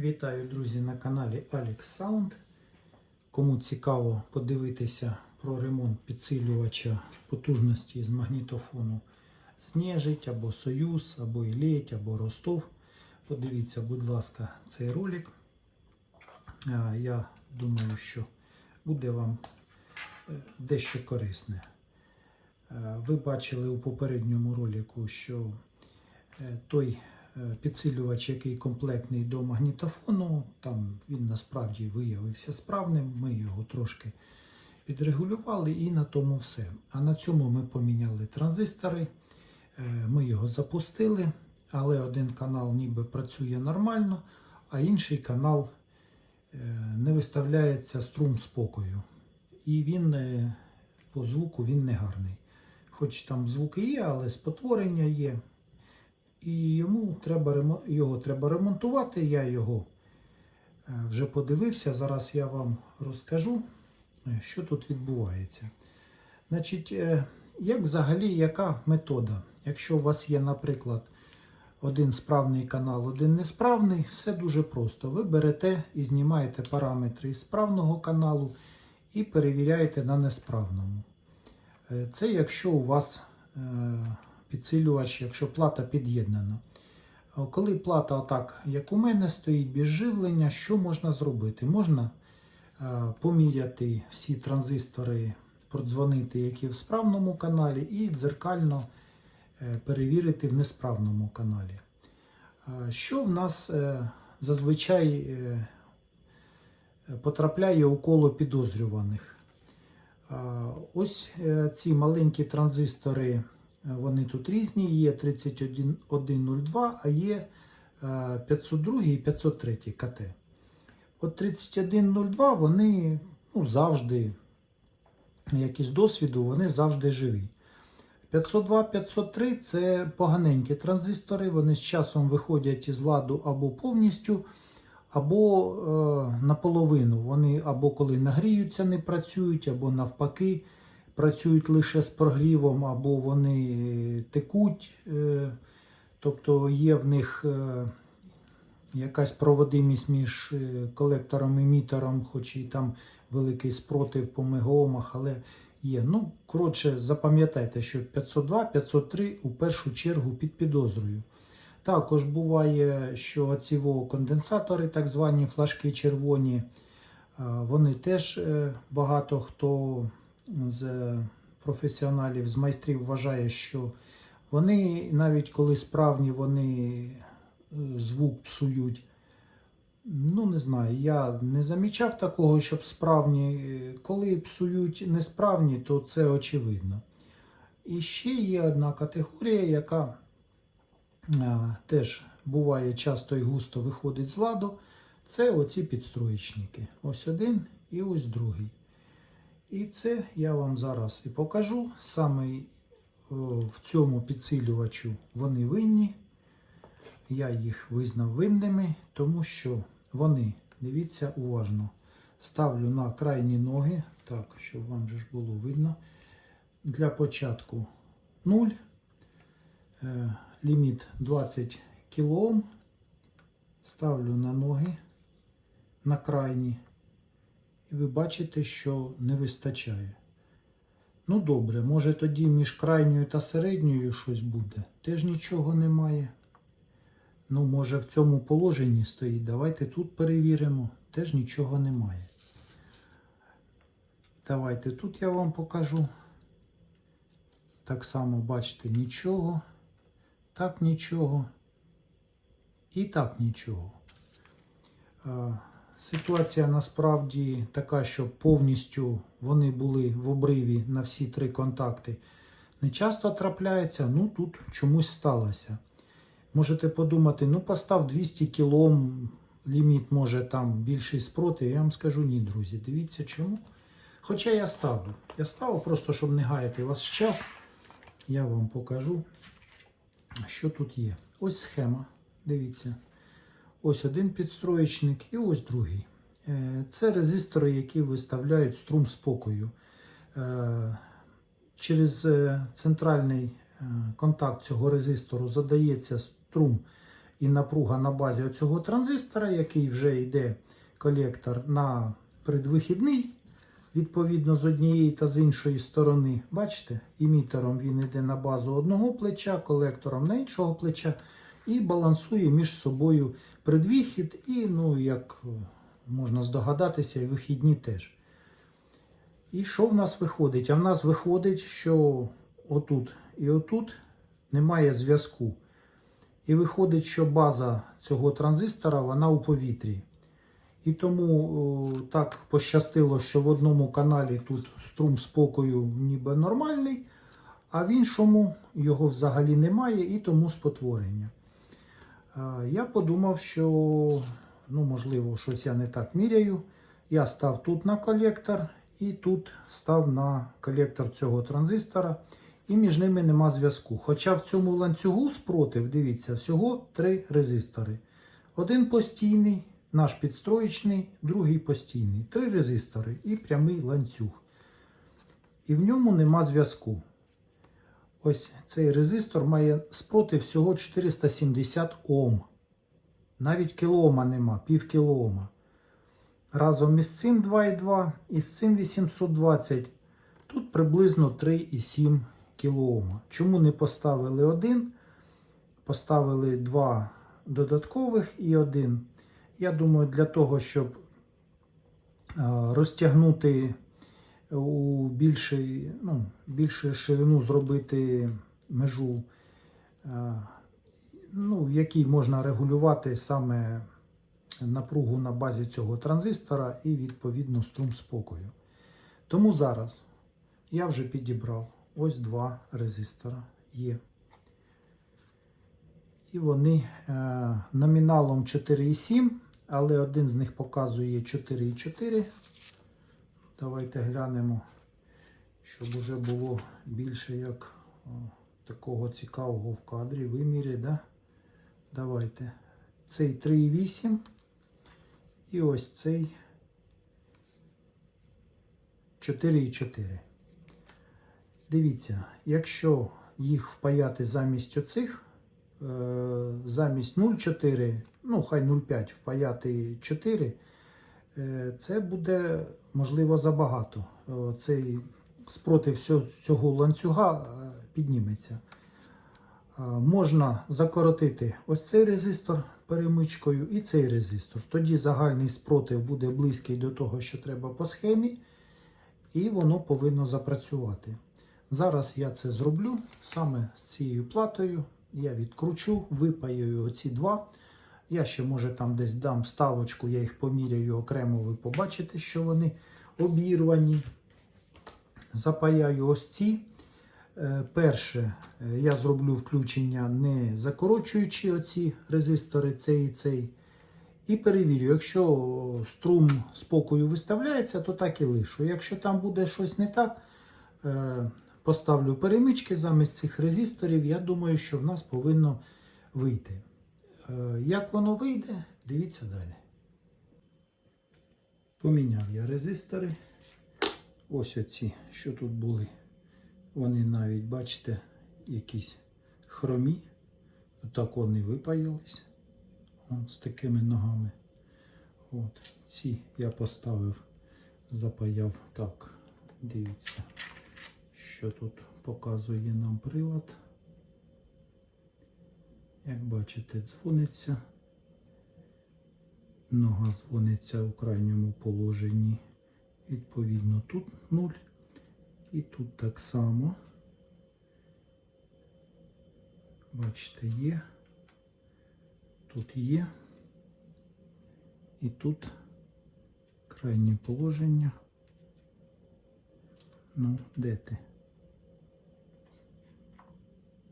Вітаю, друзі, на каналі Alex Sound. Кому цікаво подивитися про ремонт підсилювача потужності з магнітофону Снежить або Союз, або Ілеть, або Ростов. Подивіться, будь ласка, цей ролик. Я думаю, що буде вам е, дещо корисне. Ви бачили у попередньому ролику, що е, той підсилювач, який комплектний до магнітофону, там він насправді виявився справним. Ми його трошки підрегулювали і на тому все. А на цьому ми поміняли транзистори, е, ми його запустили, але один канал ніби працює нормально, а інший канал е, не виставляється струм спокою. І він е, по звуку він не гарний. Хоч там звуки є, але спотворення є. І йому треба, його треба ремонтувати. Я його е, вже подивився. Зараз я вам розкажу, е, що тут відбувається. Значить, е, як взагалі, яка метода? Якщо у вас є, наприклад, один справний канал, один несправний, все дуже просто. Ви берете і знімаєте параметри із справного каналу і перевіряєте на несправному. Це якщо у вас підсилювач, якщо плата під'єднана. Коли плата отак, як у мене, стоїть без живлення, що можна зробити? Можна е, поміряти всі транзистори, продзвонити, які в справному каналі, і дзеркально е, перевірити в несправному каналі. Що в нас е, зазвичай е, потрапляє у коло підозрюваних? Ось е, ці маленькі транзистори, е, вони тут різні, є 3102, а є е, 502 і 503 КТ. От 3102 вони ну, завжди, як із досвіду, вони завжди живі. 502, 503 це поганенькі транзистори, вони з часом виходять із ладу або повністю, або е, наполовину. Вони або коли нагріються, не працюють, або навпаки працюють лише з прогрівом, або вони текуть. Е, тобто є в них е, якась проводимість між е, колектором і мітером, хоч і там великий спротив по мегаомах, але є. Ну, коротше, запам'ятайте, що 502, 503 у першу чергу під підозрою. Також буває, що ці конденсатори, так звані флажки червоні, е, вони теж е, багато хто з професіоналів, з майстрів вважає, що вони навіть коли справні, вони е, звук псують. Ну, не знаю, я не замічав такого, щоб справні. е, Коли псують несправні, то це очевидно. І ще є одна категорія, яка е, теж буває часто і густо виходить з ладу. Це оці підстроєчники. Ось один і ось другий. І це я вам зараз і покажу. Саме е, в цьому підсилювачу вони винні. Я їх визнав винними, тому що вони, дивіться уважно, ставлю на крайні ноги, так, щоб вам же було видно. Для початку 0, е, ліміт 20 кОм. Ставлю на ноги на крайні. І ви бачите, що не вистачає. Ну добре, може тоді між крайньою та середньою щось буде. Теж нічого немає. Ну, може, в цьому положенні стоїть. Давайте тут перевіримо. Теж нічого немає. Давайте тут я вам покажу. Так само бачите нічого. Так нічого. І так нічого. Ситуація насправді така, що повністю вони були в обриві на всі три контакти. Не часто трапляється, ну тут чомусь сталося. Можете подумати, ну постав 200 кілом, ліміт може там більший спротив. Я вам скажу ні, друзі. Дивіться чому. Хоча я ставлю. Я ставив просто, щоб не гаяти вас час. Я вам покажу, що тут є. Ось схема. Дивіться. Ось один підстроєчник і ось другий. Е, Це резистори, які виставляють струм спокою. Е, Через е, центральний контакт цього резистору задається струм і напруга на базі цього транзистора, який вже йде колектор на предвихідний, відповідно з однієї та з іншої сторони. Бачите, імітером він йде на базу одного плеча, колектором на іншого плеча і балансує між собою предвихід і, ну, як е, можна здогадатися, і вихідні теж. І що в нас виходить? А в нас виходить, що отут і отут немає зв'язку. І виходить, що база цього транзистора вона у повітрі. І тому о, так пощастило, що в одному каналі тут струм спокою ніби нормальний, а в іншому його взагалі немає і тому спотворення. Я подумав, що ну, можливо, щось я не так міряю. Я став тут на колектор і тут став на колектор цього транзистора, і між ними нема зв'язку. Хоча в цьому ланцюгу спротив, дивіться, всього три резистори. Один постійний, наш підстроєчний, другий постійний. Три резистори і прямий ланцюг. І в ньому нема зв'язку. Ось цей резистор має спротив всього 470 Ом. Навіть кілоома нема, пів кілоома. Разом із цим 2,2 і з цим 820. Тут приблизно 3,7 кілоома. Чому не поставили один? Поставили два додаткових і один. Я думаю, для того, щоб е, розтягнути у більший, ну, більшу ширину зробити межу, е, ну, в якій можна регулювати саме напругу на базі цього транзистора і відповідно струм спокою. Тому зараз я вже підібрав ось два резистора є. І вони е, номіналом 4,7, але один з них показує 4,4. Давайте глянемо, щоб уже було більше як такого цікавого в кадрі вимірі. Да? Давайте. Цей 3,8 і ось цей 4,4. Дивіться, якщо їх впаяти замість оцих, е, замість 0,4, ну хай 0,5 впаяти 4, е, це буде можливо забагато. Е, Цей спротив цього ланцюга е, підніметься. Е, Можна закоротити ось цей резистор перемичкою і цей резистор. Тоді загальний спротив буде близький до того, що треба по схемі, і воно повинно запрацювати. Зараз я це зроблю саме з цією платою. Я відкручу, випаюю оці два. Я ще, може, там десь дам ставочку, я їх поміряю окремо, ви побачите, що вони обірвані. Запаяю ось ці. Е, Перше, е, я зроблю включення не закорочуючи оці резистори, цей і цей. І перевірю, якщо струм спокою виставляється, то так і лишу. Якщо там буде щось не так, е, поставлю перемички замість цих резисторів. Я думаю, що в нас повинно вийти. Е, Як воно вийде, дивіться далі. Поміняв я резистори. Ось оці, що тут були. Вони навіть, бачите, якісь хромі. Так вони випаялись з такими ногами. От. Ці я поставив, запаяв так. Дивіться, що тут показує нам прилад. Як бачите, дзвониться. Нога дзвониться у крайньому положенні. Відповідно, тут 0. І тут так само. Бачите, є. Тут є. І тут крайнє положення. Ну, де ти?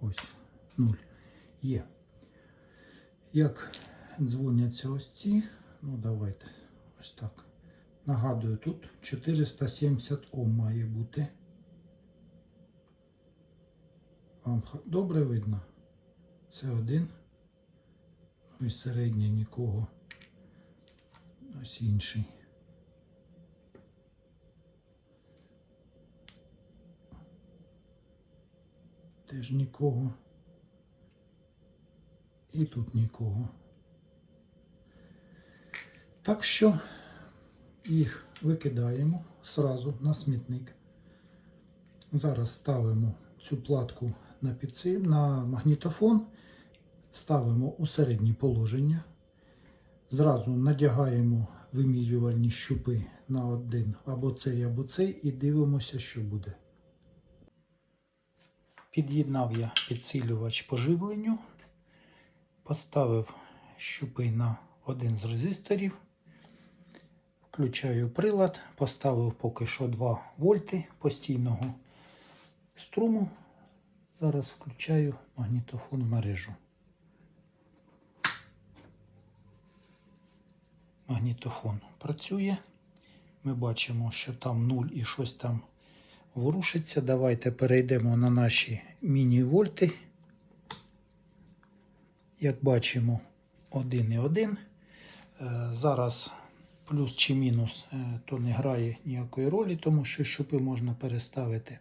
Ось, нуль. Є. Як дзвоняться ось ці? Ну, давайте ось так. Нагадую, тут 470 Ом має бути. Вам добре видно? Це один. Ну і середнє нікого. Ось інший. Теж нікого. І тут нікого. Так що їх викидаємо сразу на смітник. Зараз ставимо цю платку на підсил, на магнітофон, ставимо у середнє положення. Зразу надягаємо вимірювальні щупи на один або цей, або цей, і дивимося, що буде. Під'єднав я підсилювач по живленню, поставив щупи на один з резисторів. Включаю прилад, поставив поки що 2 вольти постійного струму. Зараз включаю магнітофон мережу. Магнітофон працює. Ми бачимо, що там 0 і щось там ворушиться. Давайте перейдемо на наші міні-вольти. Як бачимо, 1,1. Е, Зараз плюс чи мінус, е, то не грає ніякої ролі, тому що щупи можна переставити.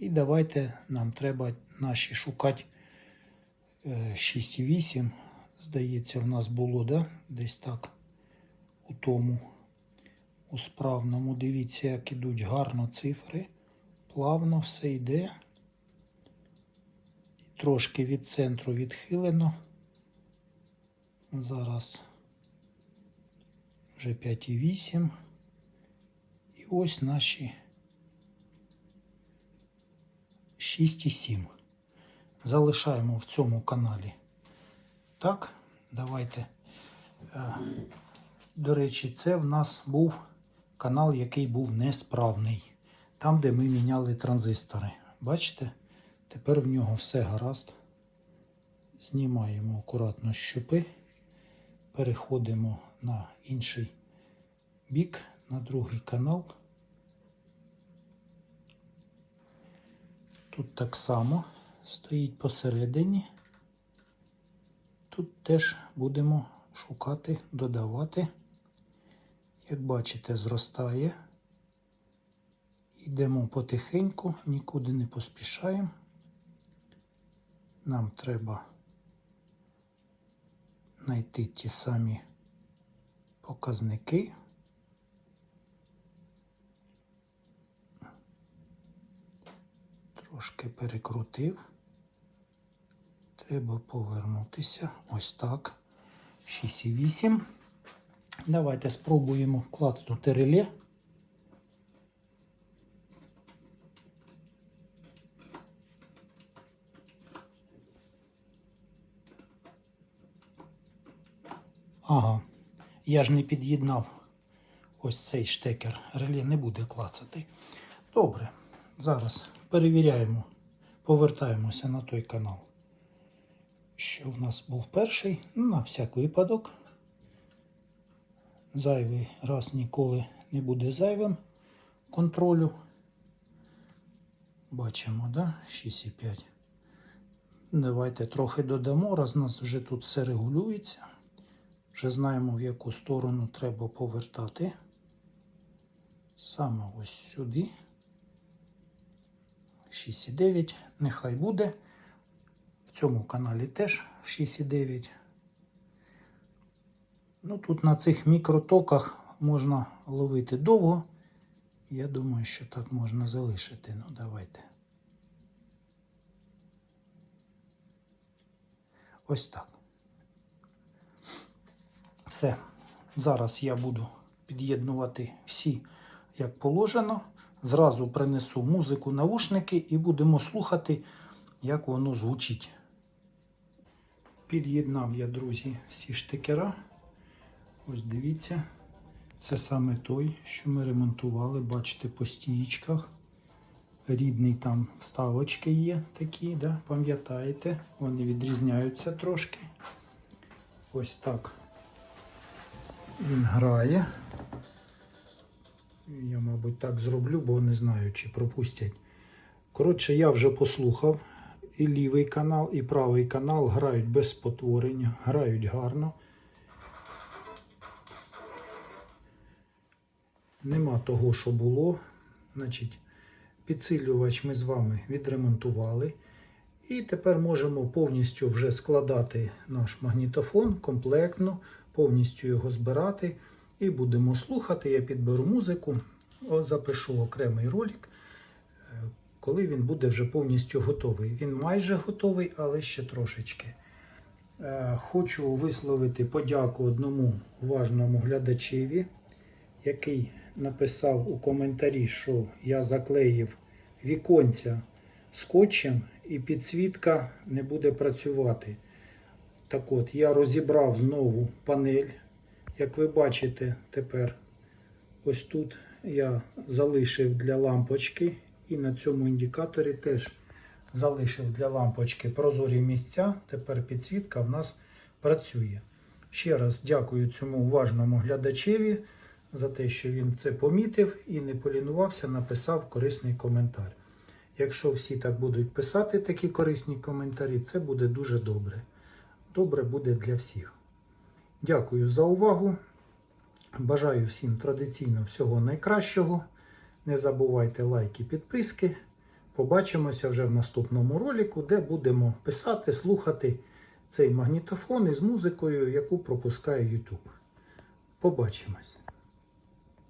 І давайте нам треба наші шукати е, 6,8. Здається, в нас було, да? десь так у тому, у справному. Дивіться, як ідуть гарно цифри. Плавно все йде. Трошки від центру відхилено. Зараз вже 5,8. І ось наші 6,7. Залишаємо в цьому каналі. Так, давайте. Е, До речі, це в нас був канал, який був несправний. Там, де ми міняли транзистори. Бачите? Тепер в нього все гаразд. Знімаємо акуратно щупи. Переходимо на інший бік, на другий канал. Тут так само стоїть посередині. Тут теж будемо шукати, додавати. Як бачите, зростає. Йдемо потихеньку, нікуди не поспішаємо. Нам треба знайти ті самі показники. Трошки перекрутив. Треба повернутися. Ось так. 6,8. Давайте спробуємо клацнути реле. Я ж не під'єднав ось цей штекер. Реле не буде клацати. Добре, зараз перевіряємо, повертаємося на той канал, що в нас був перший. Ну, на всяк випадок. Зайвий раз ніколи не буде зайвим контролю. Бачимо, да? 6,5. Давайте трохи додамо, раз у нас вже тут все регулюється. Вже знаємо, в яку сторону треба повертати. Саме ось сюди. 6,9. Нехай буде. В цьому каналі теж 6,9. Ну, тут на цих мікротоках можна ловити довго. Я думаю, що так можна залишити. Ну, давайте. Ось так. Все. Зараз я буду під'єднувати всі, як положено. Зразу принесу музику, наушники і будемо слухати, як воно звучить. Під'єднав я, друзі, всі штикера. Ось дивіться. Це саме той, що ми ремонтували, бачите, по стієчках. Рідний там вставочки є такі, да? пам'ятаєте? Вони відрізняються трошки. Ось так він грає. Я, мабуть, так зроблю, бо не знаю, чи пропустять. Коротше, я вже послухав. І лівий канал, і правий канал грають без спотворення, грають гарно. Нема того, що було. Значить, підсилювач ми з вами відремонтували. І тепер можемо повністю вже складати наш магнітофон комплектно, повністю його збирати. І будемо слухати. Я підберу музику, запишу окремий ролик, е, коли він буде вже повністю готовий. Він майже готовий, але ще трошечки. Е, Хочу висловити подяку одному уважному глядачеві, який написав у коментарі, що я заклеїв віконця скотчем і підсвітка не буде працювати. Так от, я розібрав знову панель. Як ви бачите, тепер ось тут я залишив для лампочки, і на цьому індикаторі теж залишив для лампочки прозорі місця. Тепер підсвітка в нас працює. Ще раз дякую цьому уважному глядачеві за те, що він це помітив і не полінувався, написав корисний коментар. Якщо всі так будуть писати такі корисні коментарі, це буде дуже добре. Добре буде для всіх. Дякую за увагу. Бажаю всім традиційно всього найкращого. Не забувайте лайки, підписки. Побачимося вже в наступному ролику, де будемо писати, слухати цей магнітофон із музикою, яку пропускає YouTube. Побачимось!